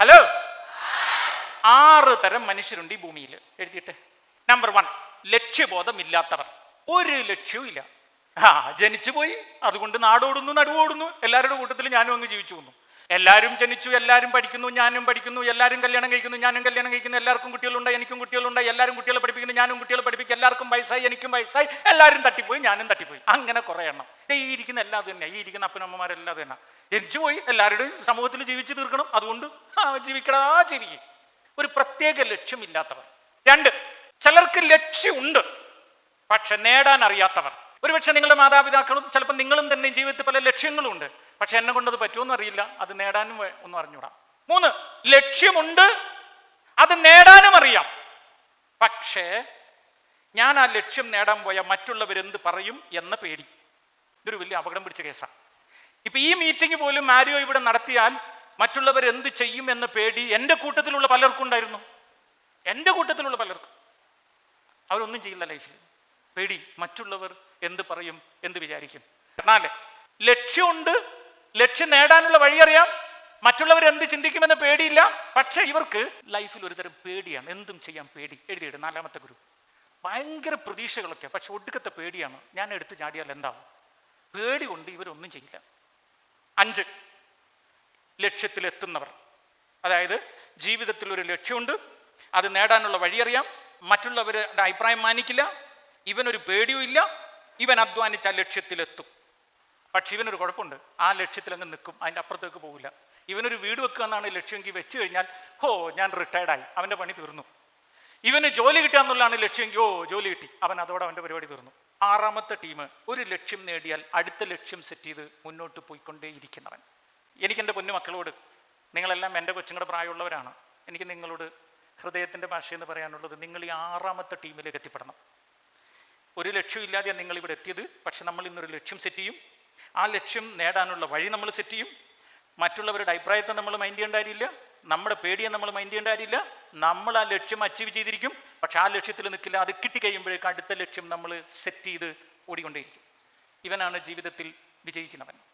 Hello ആറ് തരം മനുഷ്യരുണ്ട് ഈ ഭൂമിയിൽ. എഴുതിയിട്ട്. നമ്പർ വൺ ലക്ഷ്യബോധമില്ലാത്തവർ. ഒരു ലക്ഷ്യവും ഇല്ല. ആ ജനിച്ചു പോയി അതുകൊണ്ട് നാടോടുന്നു നടുവോടുന്നു. എല്ലാവരുടെ കൂട്ടത്തിൽ ഞാനും അങ്ങ് ജീവിച്ചു വന്നു എല്ലാവരും ജനിച്ചു എല്ലാവരും പഠിക്കുന്നു ഞാനും പഠിക്കുന്നു എല്ലാവരും കല്യാണം കഴിക്കുന്നു ഞാനും കല്യാണം കഴിക്കുന്നു എല്ലാവർക്കും കുട്ടികളുണ്ട് എനിക്കും കുട്ടികളുണ്ട് എല്ലാവരും കുട്ടികളെ പഠിപ്പിക്കുന്നു ഞാനും കുട്ടികളെ പഠിപ്പിക്കും എല്ലാവർക്കും വയസ്സായി എനിക്കും വയസ്സായി എല്ലാവരും തട്ടിപ്പോയി ഞാനും തട്ടിപ്പോയി. അങ്ങനെ കുറേ എണ്ണം. ഈ ഇരിക്കുന്ന എല്ലാം തന്നെ ഈ ഇരിക്കുന്ന അപ്പനമ്മമാരെല്ലാം തന്നെ. ജനിച്ചു പോയി എല്ലാവരുടെയും സമൂഹത്തിൽ ജീവിച്ചു തീർക്കണം അതുകൊണ്ട് ജീവിക്കടാ ജീവിക്കും ഒരു പ്രത്യേക ലക്ഷ്യമില്ലാത്തവർ. രണ്ട് ചിലർക്ക് ലക്ഷ്യമുണ്ട് പക്ഷെ നേടാൻ അറിയാത്തവർ ഒരുപക്ഷെ നിങ്ങളുടെ മാതാപിതാക്കളും ചിലപ്പോൾ നിങ്ങളും തന്നെ ജീവിതത്തിൽ പല ലക്ഷ്യങ്ങളും ഉണ്ട് പക്ഷെ എന്നെ കൊണ്ടത് പറ്റുമെന്ന് അറിയില്ല അത് നേടാനും ഒന്നും അറിഞ്ഞൂടാ മൂന്ന് ലക്ഷ്യമുണ്ട്. അത് നേടാനും അറിയാം. പക്ഷേ ഞാൻ ആ ലക്ഷ്യം നേടാൻ പോയാൽ മറ്റുള്ളവരെന്ത് പറയും എന്ന പേടി. ഇതൊരു വലിയ അപകടം പിടിച്ച കേസാണ് ഇപ്പൊ ഈ മീറ്റിംഗ് പോലും മാരിയോ ഇവിടെ നടത്തിയാൽ മറ്റുള്ളവർ എന്ത് ചെയ്യും എന്ന പേടി എന്റെ കൂട്ടത്തിലുള്ള പലർക്കും ഉണ്ടായിരുന്നു. എന്റെ കൂട്ടത്തിലുള്ള പലർക്കും. അവരൊന്നും ചെയ്യില്ല ലൈഫിൽ. പേടി മറ്റുള്ളവർ എന്ത് പറയും എന്ത് വിചാരിക്കും. നാല് ലക്ഷ്യമുണ്ട് ലക്ഷ്യം നേടാനുള്ള വഴി അറിയാം മറ്റുള്ളവർ എന്ത് ചിന്തിക്കുമെന്ന് പേടിയില്ല പക്ഷേ ഇവർക്ക് ലൈഫിൽ ഒരുതരം പേടിയാണ്. എന്തും ചെയ്യാൻ പേടി. എഴുതിയിട് നാലാമത്തെ ഗുരു ഭയങ്കര പ്രതീക്ഷകളൊക്കെ പക്ഷെ ഒടുക്കത്തെ പേടിയാണ്. ഞാൻ എടുത്ത് ചാടിയാൽ എന്താവും? പേടി കൊണ്ട് ഇവരൊന്നും ചെയ്യില്ല. അഞ്ച് ലക്ഷ്യത്തിലെത്തുന്നവർ. അതായത് ജീവിതത്തിൽ ഒരു ലക്ഷ്യമുണ്ട് അത് നേടാനുള്ള വഴിയറിയാം മറ്റുള്ളവരുടെ അഭിപ്രായം മാനിക്കില്ല ഇവനൊരു പേടിയും ഇല്ല. ഇവൻ അധ്വാനിച്ച് ആ ലക്ഷ്യത്തിലെത്തും. പക്ഷെ ഇവനൊരു കുഴപ്പമുണ്ട്. ആ ലക്ഷ്യത്തിൽ അങ്ങ് നിൽക്കും. അതിന്റെ അപ്പുറത്തേക്ക് പോകില്ല ഇവനൊരു വീട് വെക്കുക എന്നാണ് ലക്ഷ്യമെങ്കിൽ വെച്ച് കഴിഞ്ഞാൽ ഹോ ഞാൻ റിട്ടയർഡായി അവന്റെ പണി തീർന്നു. ഇവന് ജോലി കിട്ടുക എന്നുള്ളതാണ് ലക്ഷ്യമെങ്കിൽ ഓ ജോലി കിട്ടി. അവൻ അതോടെ അവന്റെ പരിപാടി തീർന്നു. ആറാമത്തെ ടീം ഒരു ലക്ഷ്യം നേടിയാൽ അടുത്ത ലക്ഷ്യം സെറ്റ് ചെയ്ത് മുന്നോട്ട് പോയിക്കൊണ്ടേയിരിക്കുന്നവൻ. എനിക്ക് എന്റെ പൊന്നു മക്കളോട് നിങ്ങളെല്ലാം എന്റെ കൊച്ചുങ്ങളുടെ പ്രായമുള്ളവരാണ്. എനിക്ക് നിങ്ങളോട് ഹൃദയത്തിന്റെ ഭാഷയെന്ന് പറയാനുള്ളത് നിങ്ങൾ ഈ ആറാമത്തെ ടീമിലേക്ക് എത്തിപ്പെടണം. ഒരു ലക്ഷ്യമില്ലാതെയാണ് നിങ്ങൾ ഇവിടെ എത്തിയത് പക്ഷെ നമ്മൾ ഇന്നൊരു ലക്ഷ്യം സെറ്റ് ചെയ്യും. ആ ലക്ഷ്യം നേടാനുള്ള വഴി നമ്മൾ സെറ്റ് ചെയ്യും. മറ്റുള്ളവരുടെ അഭിപ്രായത്തെ നമ്മൾ മൈൻഡ് ചെയ്യേണ്ട കാര്യമില്ല. നമ്മുടെ പേടിയെ നമ്മൾ മൈൻഡ് ചെയ്യേണ്ട കാര്യമില്ല. നമ്മൾ ആ ലക്ഷ്യം അച്ചീവ് ചെയ്തിരിക്കും. പക്ഷെ ആ ലക്ഷ്യത്തിൽ നിൽക്കില്ല അത് കിട്ടിക്കഴിയുമ്പോഴേക്കും അടുത്ത ലക്ഷ്യം നമ്മൾ സെറ്റ് ചെയ്ത് ഓടിക്കൊണ്ടേയിരിക്കും. ഇവനാണ് ജീവിതത്തിൽ വിജയിക്കുന്നവൻ.